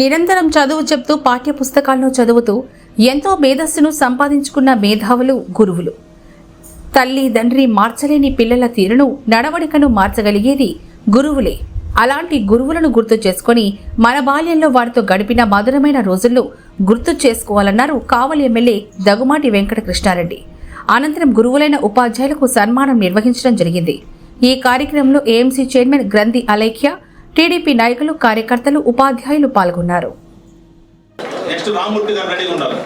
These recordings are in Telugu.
నిరంతరం చదువు చెప్తూ పాఠ్య పుస్తకాలను చదువుతూ ఎంతో మేధస్సును సంపాదించుకున్న మేధావులు గురువులు. తల్లి తండ్రి మార్చలేని పిల్లల తీరును నడవడికను మార్చగలిగేది గురువులే. అలాంటి గురువులను గుర్తు చేసుకొని మన బాల్యంలో వారితో గడిపిన మధురమైన రోజుల్లో గుర్తు చేసుకోవాలన్నారు కావలి ఎమ్మెల్యే దగుమాటి వెంకట కృష్ణారెడ్డి అనంతరం గురువులైన ఉపాధ్యాయులకు సన్మానం నిర్వహించడం జరిగింది. ఈ కార్యక్రమంలో ఏఎంసీ చైర్మన్ గ్రంథి అలైఖ్య టీడీపీ నాయకులు కార్యకర్తలు ఉపాధ్యాయులు పాల్గొన్నారు. నెక్స్ట్ రామూర్తి గారు రెడీగా ఉండాలి.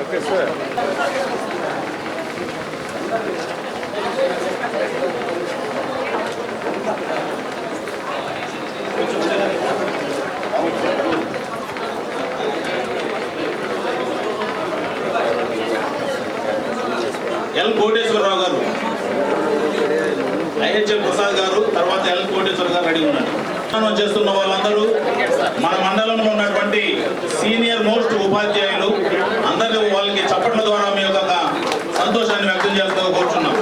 ఓకే సార్ ఎల్ కోటేశ్వరరావు గారు ఐహెచ్ఎల్ ప్రసాద్ గారు తర్వాత ఎల్ కోటేశ్వర గారు రెడీ ఉన్నారు స్నానం చేస్తున్న వాళ్ళందరూ మన మండలంలో ఉన్నటువంటి సీనియర్ మోస్ట్ ఉపాధ్యాయులు అందరూ వాళ్ళకి చప్పట్ల ద్వారా మీ యొక్క సంతోషాన్ని వ్యక్తం చేస్తూ కూర్చున్నాం.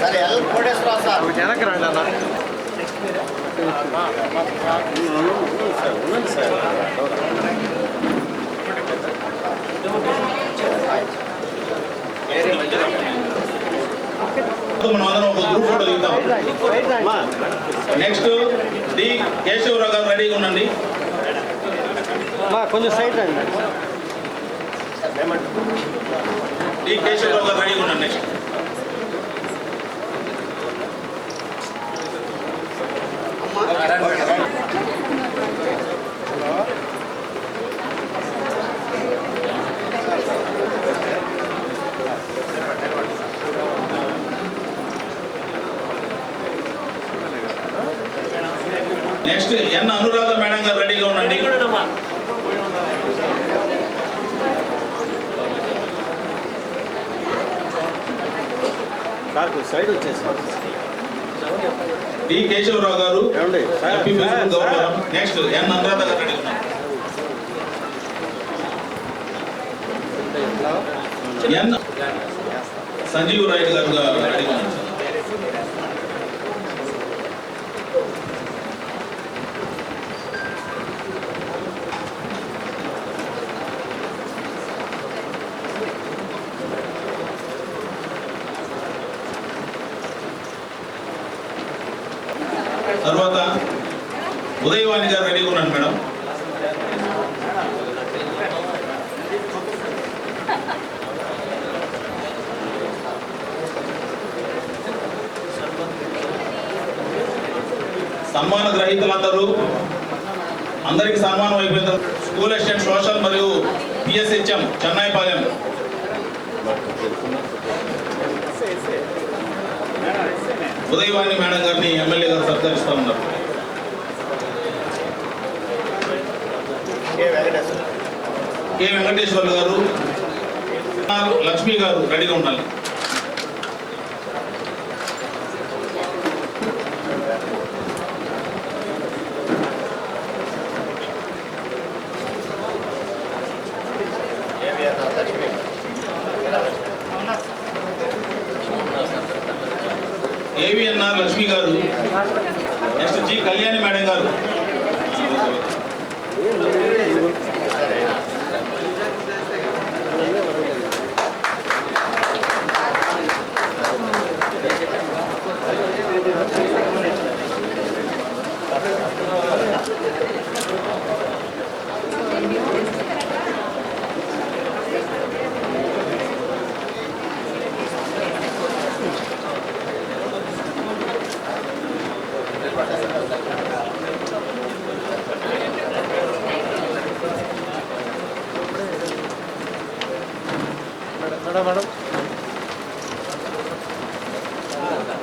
సరే ఎల్ కోటేశ్వరరావు సార్. వెనక్కి రండి అన్న. మనం అందరం ఒక గ్రూప్ ఫోటో దిగుతాం అమ్మా నెక్స్ట్ డి కేశవరావు గారు రెడీగా ఉండండి. కొంచెం సైడ్ రండి. డి కేశవరావు గారు రెడీగా ఉండండి. నెక్స్ట్ ఎన్ అనురాధ మేడం గారు రెడీగా ఉండండి సార్ సైడ్ వచ్చేసి డి కేశవరావు గారు నెక్స్ట్ ఎన్ అనురాధ గారు ఎన్ సంజీవ్ రాయుడు గారు రెడీగా ఉన్నారు తర్వాత ఉదయవాణి గారు రెడీగా ఉన్నాను మేడం. సన్మాన గ్రహీతలందరూ అందరికి సన్మానం అయిపోయిన స్కూల్ అసిస్టెంట్ సోషల్ మరియు పిఎస్హెచ్ఎం చెన్నైపాలెం. ఉదయవాణి మేడం గారిని ఎమ్మెల్యే గారు సత్కరిస్తూ ఉన్నారు. కె వెంకటేశ్వర. కె వెంకటేశ్వర్లు గారు లక్ష్మి గారు రెడీగా ఉండాలి. ఏవిఎన్ఆర్ లక్ష్మి గారు నెక్స్ట్ జి కళ్యాణి మేడం గారు.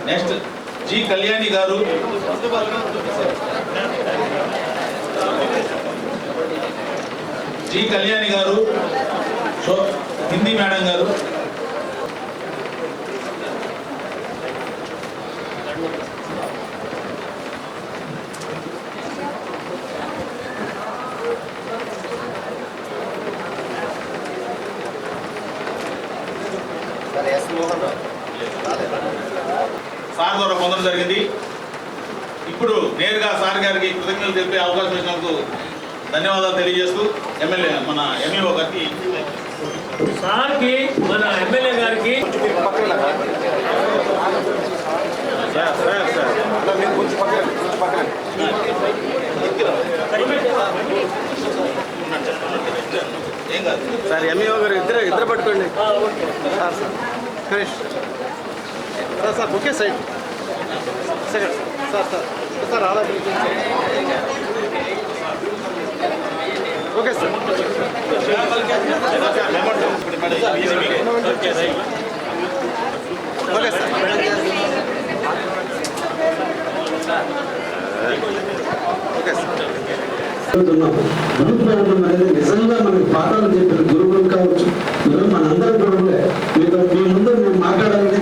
నెక్స్ట్ జి కళ్యాణి గారు. జి కళ్యాణి గారు. సో హిందీ మేడం గారు sir S Mohan Rao sir ద్వారా పొందడం జరిగింది ఇప్పుడు నేరుగా సార్ కృతజ్ఞతలు తెలిపే అవకాశం ఇచ్చినందుకు ధన్యవాదాలు తెలియజేస్తూ ఎమ్మెల్యే మన ఎంఈఓ గారికి సార్కి మన ఎమ్మెల్యే గారికి. సార్ సార్ సార్ ఏం కాదు సార్ ఎంఈఓ గారు ఇద్దరు ఇద్దరు పట్టుకోండి. Sir sir. Sir sir okay side. Second sir sir sir అలా okay sir okay sir okay sir చదువుతున్నాం గురుకులం అనేది నిజంగా మనకి పాఠాలు చెప్పిన గురువులు కావచ్చు. ఈరోజు మనందరం గురువులే మీతో మీ ముందు మేము మాట్లాడాలి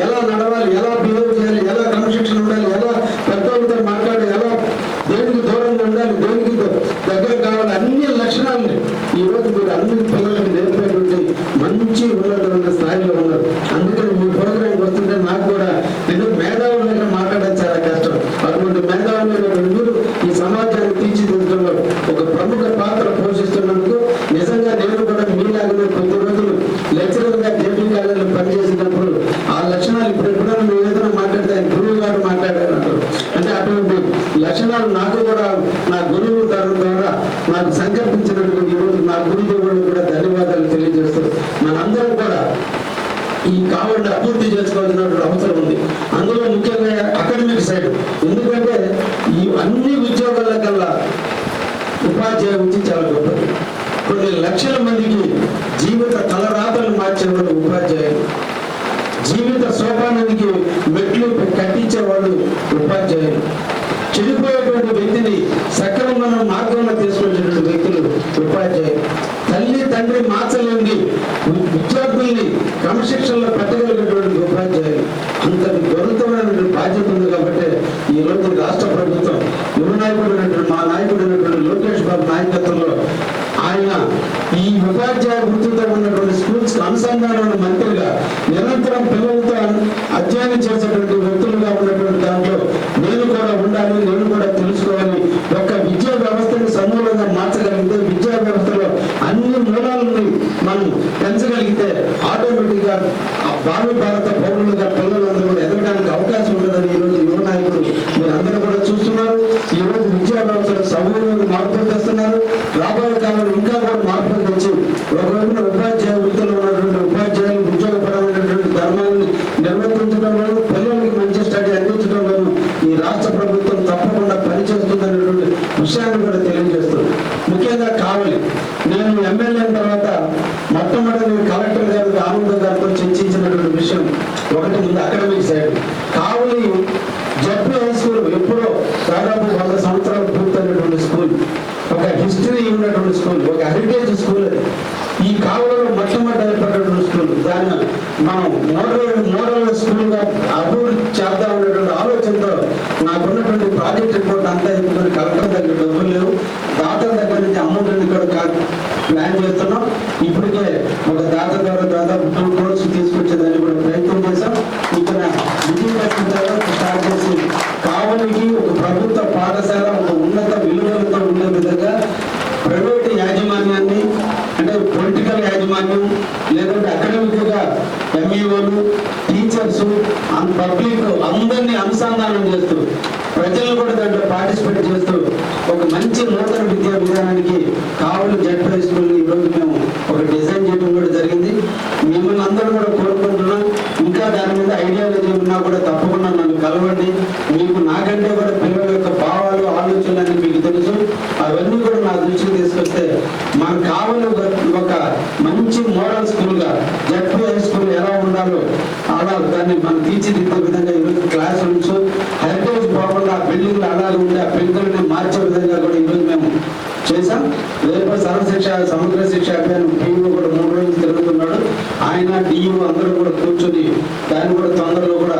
ಎಲ್ಲ ఈ అన్ని ఉద్యోగాల కల్లా ఉపాధ్యాయ వృత్తి చాలా గొప్పది. కొన్ని లక్షల మందికి జీవిత తలరాతలు మార్చేవాడు ఉపాధ్యాయులు జీవిత సోపానానికి మెట్లు కట్టించేవాడు ఉపాధ్యాయులు చెడిపోయేటువంటి వ్యక్తిని సక్రమమైన మార్గంలో తీసుకొచ్చేటువంటి వ్యక్తులు ఉపాధ్యాయులు. తల్లి తండ్రి మార్చలేని విద్యార్థుల్ని క్రమశిక్షణలో పెట్టగలిగినటువంటి ఉపాధ్యాయులు. అంతటి గొర్రె బాధ్యత ఉంది కాబట్టి ఈ రోజు రాష్ట్ర ప్రభుత్వం యువ నాయకుడు మా నాయకుడు లోకేష్ బాబు నాయకత్వంలో ఆయన ఈ ఉపాధ్యాయ వృత్తితో ఉన్నటువంటి స్కూల్స్ అనుసంధానమైన మంత్రిగా నిరంతరం పిల్లలతో అధ్యయనం చేసేటువంటి వ్యక్తులుగా ఉన్నటువంటి దాంట్లో నేను కూడా ఉండాలి నేను కూడా తెలుసుకోవాలి ఒక విద్యా వ్యవస్థని సమూలంగా మార్చగలిగితే విద్యా వ్యవస్థలో అన్ని మూలాలని మనం పెంచగలిగితే ఆటోమేటిక్గా ఆ భావి భారత పౌరులుగా పిల్లలందరూ కూడా ఎదగడానికి అవకాశం ఉంటుందని ఈ రోజు యువ నాయకులు మీరు అందరూ కూడా చూస్తున్నారు. ఈ రోజు విద్యా వ్యవస్థలో సమూలంగా మార్పులు తెస్తున్నారు. రాబోయే కాలంలో ఇంకా కూడా మార్పులు తెచ్చి ఒకవైపున ఉపాధ్యాయ వృత్తిలో ఉన్నటువంటి ఉపాధ్యాయులు ఉద్యోగపరమైనటువంటి ధర్మాన్ని నిర్వర్తించడంలోనూ పిల్లలకి మంచి స్టడీ అందించడంలోనూ ఈ రాష్ట్ర ప్రభుత్వం తప్పకుండా పనిచేస్తుందనేటువంటి విషయాన్ని కూడా తెలియజేస్తుంది ముఖ్యంగా కావలి నేను ఎమ్మెల్యే అయిన తర్వాత మొట్టమొదటి నేను కలెక్టర్ గారు ఆనంద్ గారితో చర్చించినటువంటి విషయం ఒకటి ముందు academic side Kavali ZP high school ఎప్పుడో దాదాపు వంద సంవత్సరాలు పూర్తయినటువంటి స్కూల్ ఒక హిస్టరీ ఉన్నటువంటి స్కూల్ ఒక హెరిటేజ్ స్కూల్ అది ఈ కావలలో మొట్టమొదటి ఏర్పడినటువంటి స్కూల్ దాన్ని మనం మోడల్ మోడల్ స్కూల్గా అభివృద్ధి చేద్దాం అనేటువంటి ఆలోచనతో నాకున్నటువంటి ప్రాజెక్ట్ రిపోర్ట్ అంతా ఎత్తుకొని కలెక్టర్ దగ్గర డబ్బులు లేవు. దాతల దగ్గర నుంచి అమౌంట్ కూడా ప్లాన్ చేస్తున్నాం. ఇప్పటికే ఒక దాత ద్వారా దాదాపు టూ క్రోర్స్ తీసుకొచ్చేదాన్ని కూడా ప్రయత్నం చేశాం. ఇక్కడ విజయనగరం స్టార్ట్ చేసి కావలికి ఒక ప్రభుత్వ పాఠశాల ఒక ఉన్నత విలువలతో ఉండే విధంగా ప్రైవేట్ యాజమాన్యాన్ని అంటే పొలిటికల్ యాజమాన్యం లేదంటే అకాడమిక్గా ఎంఈఓలు టీచర్స్ పబ్లిక్ అందరినీ అనుసంధానం చేస్తూ ప్రజలు కూడా దాంట్లో పార్టిసిపేట్ చేస్తూ ఒక మంచి నూతన విద్యా విధానానికి కావులు జడ్ హై స్కూల్ ఈ రోజు మేము ఒక డిజైన్ చేయడం కూడా జరిగింది. మిమ్మల్ని అందరూ కూడా కోరుకుంటున్నాం. ఇంకా దాని మీద ఐడియాలజీ ఉన్నా కూడా తప్పకుండా నన్ను కలవండి. మీకు నాకంటే కూడా తెలుసు. అవన్నీ కూడా నా దృష్టికి తీసుకొస్తే మనకు కావాలి ఒక మంచి మోడల్ స్కూల్గా జడ్పీ హై స్కూల్ ఎలా ఉండాలో అలా దాన్ని మనం తీర్చిదిద్దే విధంగా ఈరోజు క్లాస్ రూమ్స్ హెరిటేజ్ బాగుండా బిల్డింగ్లు అలాగే ఉండే ఆ బిల్డింగ్ని మార్చే విధంగా కూడా ఈరోజు మేము చేశాం. రేపు సర్వశిక్ష సముద్ర శిక్ష అభియాన్ పీఓ కూడా మూడు రోజులు తిరుగుతున్నాడు ఆయన డిఈఓ అందరూ కూడా కూర్చొని దాన్ని కూడా తొందరలో కూడా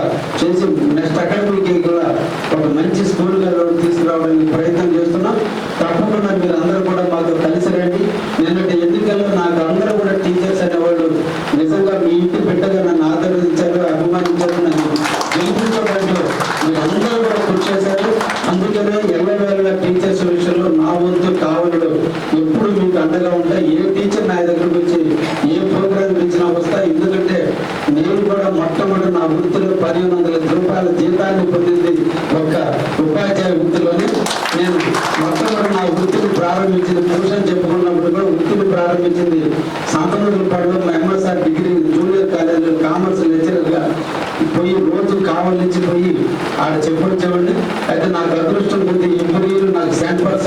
ఏ ప్రోగ్రాం ఇచ్చినా వస్తా. ఎందుకంటే నేను కూడా మొట్టమొదటి నా వృత్తిలో పదిహేను వందల రూపాయల జీతాన్ని పొందింది ఒక ఉపాధ్యాయ వృత్తిలోని. నేను మొట్టమొదటి నా వృత్తిని ప్రారంభించింది పురుషులు చెప్పుకున్నప్పుడు కూడా వృత్తిని ప్రారంభించింది సంతనూరు పడవ ఎంఎస్ఆర్ డిగ్రీ జూనియర్ కాలేజీలో కామర్స్ లెక్చరర్గా. పోయి రోజు కావలించి పోయి ఆడ చెప్పండి అయితే నాకు అదృష్టం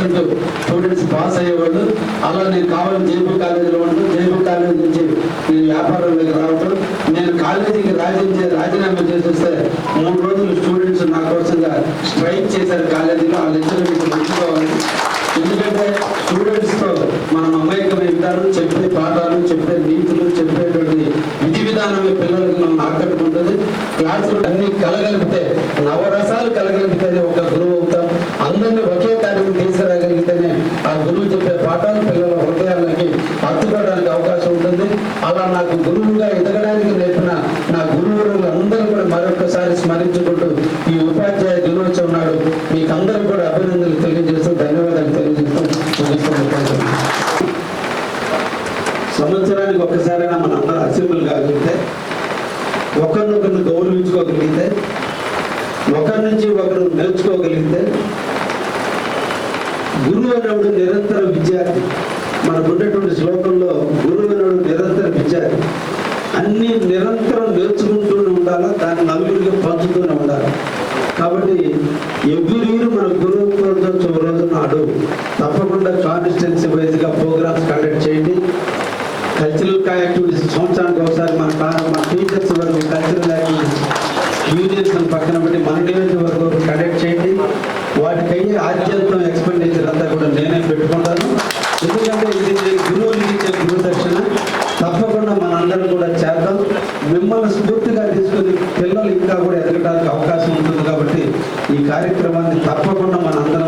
పర్సెంట్ స్టూడెంట్స్ పాస్ అయ్యేవాళ్ళు అలా నేను కావాలని జేపీ కాలేజీలో ఉండడం జేపీ కాలేజీ నుంచి నేను వ్యాపారంలోకి రావటం. నేను కాలేజీకి రాజీ రాజీనామా చేసేస్తే మూడు రోజులు స్టూడెంట్స్ నా కోసంగా స్ట్రైక్ చేశారు కాలేజీలో. ఆ లెక్చర్ మంచిగా ఎందుకంటే స్టూడెంట్స్తో మనం అమాయకమై ఉంటారు. చెప్పే పాఠాలు చెప్పే నీతులు చెప్పేటువంటి విధి విధానమే పిల్లలకు మనం ఆకట్టుకుంటుంది. క్లాసులు అన్ని కలగలిపితే నవరసాలు కలగలిపితే ఒక గురువు అవుతాం. అందరినీ ఒకే తారీఖు తీసుకురాగలిగితేనే ఆ గురువు చెప్పే పాఠాలు పిల్లల హృదయాలకి హత్తుకోవడానికి అవకాశం ఉంటుంది అలా నాకు గురువుగా ఎదగడానికి నేర్పిన నా గురువులు అందరూ కూడా మరొకసారి స్మరించుకుంటూ ఈ ఉపాధ్యాయ దినోత్సవం నాడు మీకు అందరూ కూడా అభినందనలు తెలియజేస్తూ ధన్యవాదాలు తెలియజేస్తూ సంవత్సరానికి ఒక్కసారైనా మన అందరూ అసెంబ్లీ కాగలిగితే ఒకరినొకరిని గౌరవించుకోగలిగితే ఒకరి నుంచి ఒకరు నేర్చుకోగలిగితే గురువు అనేవాడు నిరంతర విద్యార్థి. మనకు ఉన్నటువంటి శ్లోకంలో గురువు అనేవాడు అన్ని నిరంతరం నేర్చుకుంటూనే ఉండాలా? దాన్ని నలుగురికి పంచుతూనే ఉండాలి? కాబట్టి ఎవ్రీ మన గురువు చివరి రోజు నాడు తప్పకుండా కాన్స్టిట్యున్సీ వైజ్గా ప్రోగ్రామ్స్ కండక్ట్ చేయండి. కల్చరల్ యాక్టివిటీస్ సంవత్సరానికి ఒకసారి మన మన టీచర్స్ వరకు కల్చరల్ యాక్టివిటీస్ యూనియన్స్ పక్కన పెట్టి మన నియోజకవర్గం కండక్ట్ చేయండి. వాటికి అయ్యే ఆద్యంతం ఎక్స్పెండిచర్ అంతా కూడా నేనే పెట్టుకుంటాను. ఎందుకంటే ఇది గురువులకి ఇచ్చే గురు దక్షిణ తప్పకుండా మనందరం కూడా చేద్దాం మిమ్మల్ని స్ఫూర్తిగా తీసుకుని పిల్లలు ఇంకా కూడా ఎదగడానికి అవకాశం ఉంటుంది కాబట్టి ఈ కార్యక్రమాన్ని తప్పకుండా మనందరం అందరం